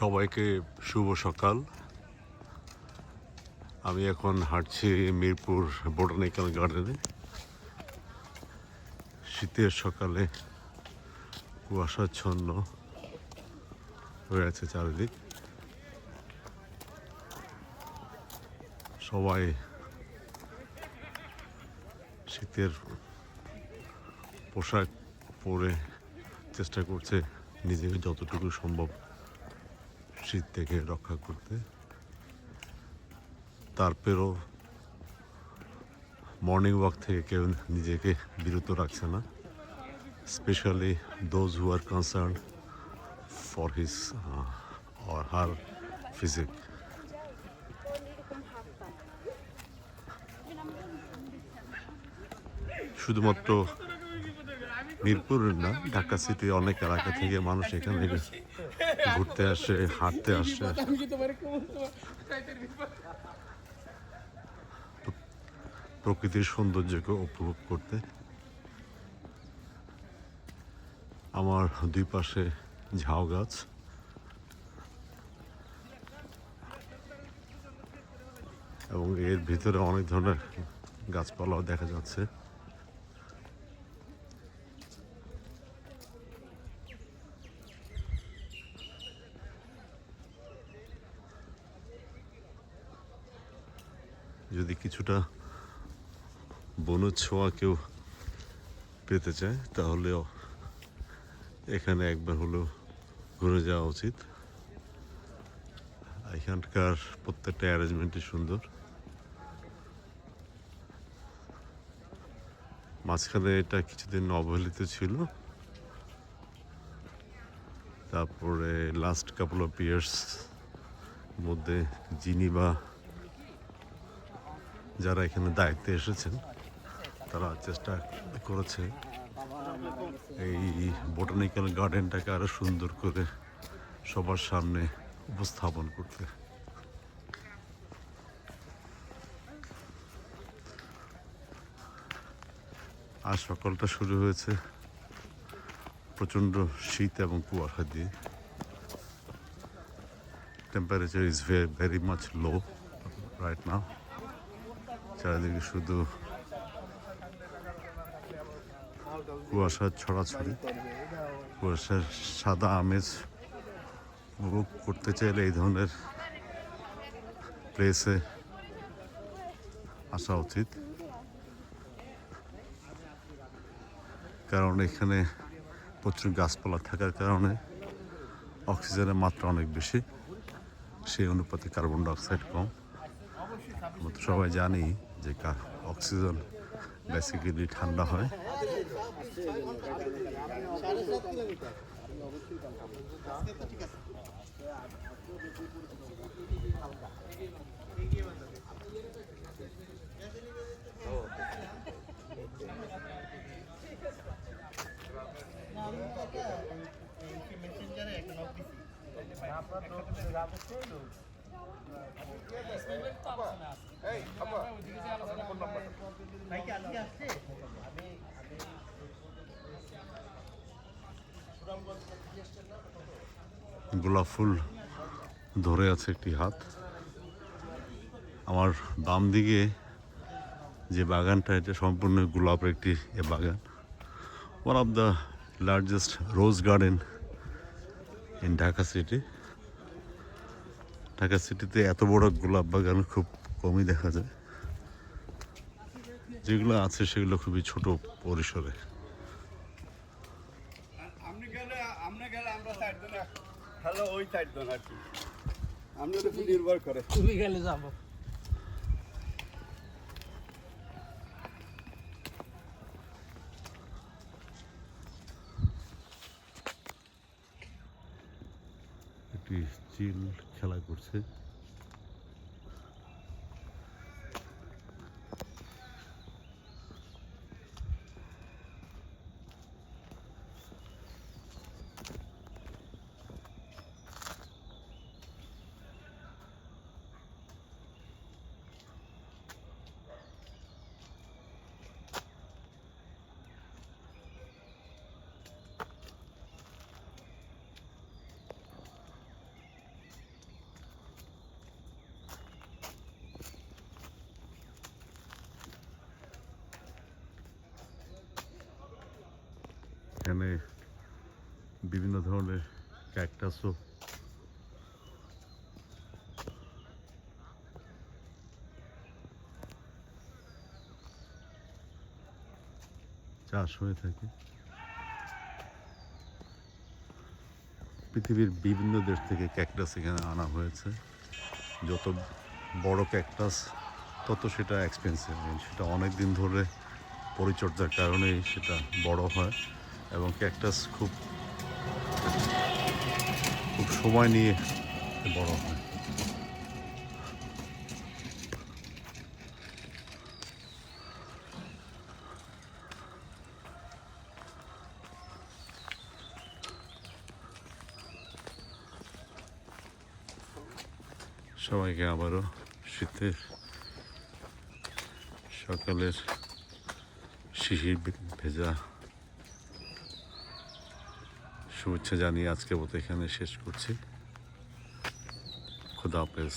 সবাইকে শুভ সকাল। আমি এখন হাঁটছি মিরপুর বোটানিক্যাল গার্ডেনে। শীতের সকালে কুয়াশাচ্ছন্ন হয়ে আছে চারিদিক। সবাই শীতের পোশাক পরে চেষ্টা করছে নিজেকে যতটুকু সম্ভব। শীত থেকে রক্ষা করতে। তারপরেও মর্নিং ওয়াক থেকে কেউ নিজেকে বিরত রাখছে না specially those who are concern for his or her physique শুধুমাত্র মিরপুর না, ঢাকা সিটি অনেক এলাকা থেকে মানুষ এখানে ঘুরতে আসে, হাঁটতে আসে। প্রকৃতির সৌন্দর্যকে উপভোগ করতে আমার দুই পাশে ঝাউ গাছ। এবং এর ভিতরে অনেক ধরনের গাছপালাও দেখা যাচ্ছে। যদি কিছুটা বনের ছোঁয়া কেউ পেতে চায় তাহলেও এখানে একবার হলেও ঘুরে যাওয়া উচিত। এখানকার প্রত্যেকটা অ্যারেঞ্জমেন্টই সুন্দর। মাঝখানে এটা কিছুদিন অবহেলিত ছিল। তারপরে লাস্ট কাপল অফ ইয়ার্স মধ্যে জিনিবা যারা এখানে দায়িত্বে এসেছেন, তারা চেষ্টা করেছে এই বোটানিক্যাল গার্ডেনটাকে আরও সুন্দর করে সবার সামনে উপস্থাপন করতে। আজ সকালটা শুরু হয়েছে প্রচণ্ড শীত এবং কুয়াশা দিয়ে। Temperature is very much low right now চারিদিকে শুধু কুয়াশার ছড়াছড়ি। কুয়াশার সাদা আমেজ উপভোগ করতে চাইলে এই ধরনের প্লেসে আসা উচিত। কারণ এখানে প্রচুর গাছপালা থাকার কারণে অক্সিজেনের মাত্রা অনেক বেশি, সেই অনুপাতে কার্বন ডাইঅক্সাইড কম। আমরা তো সবাই জানি যে অক্সিজেন বেসিক্যালি ঠান্ডা হয়। গোলাপ ফুল ধরে আছে একটি হাত। আমার বাম দিকে যে বাগানটা, এটা সম্পূর্ণ গোলাপের একটি বাগান। One of the largest rose garden in Dhaka city Dhaka সিটিতে এত বড় গোলাপ বাগান খুব কমই দেখা যায়। যেগুলো আছে সেগুলো খুবই ছোট পরিসরে। আমরা হ্যালো ওই সাইড দোন আর কি। আপনার উপর নির্ভর করে। তুমি গেলে যাব। একটি চিল খেলা করছে। এখানে বিভিন্ন ধরনের ক্যাকটাসও চাষ হয়ে থাকে। পৃথিবীর বিভিন্ন দেশ থেকে ক্যাকটাস এখানে আনা হয়েছে। যত বড় ক্যাকটাস তত সেটা এক্সপেন্সিভ সেটা অনেক দিন ধরে পরিচর্যার কারণেই সেটা বড় হয়। এবং ক্যাকটাস খুব খুব সময় নিয়ে বড় হয়। সবাইকে আবারও শীতের সকালের শিশির ভেজা শুভেচ্ছা জানিয়ে আজকে মতো এখানে শেষ করছি। খুদা হাফেজ।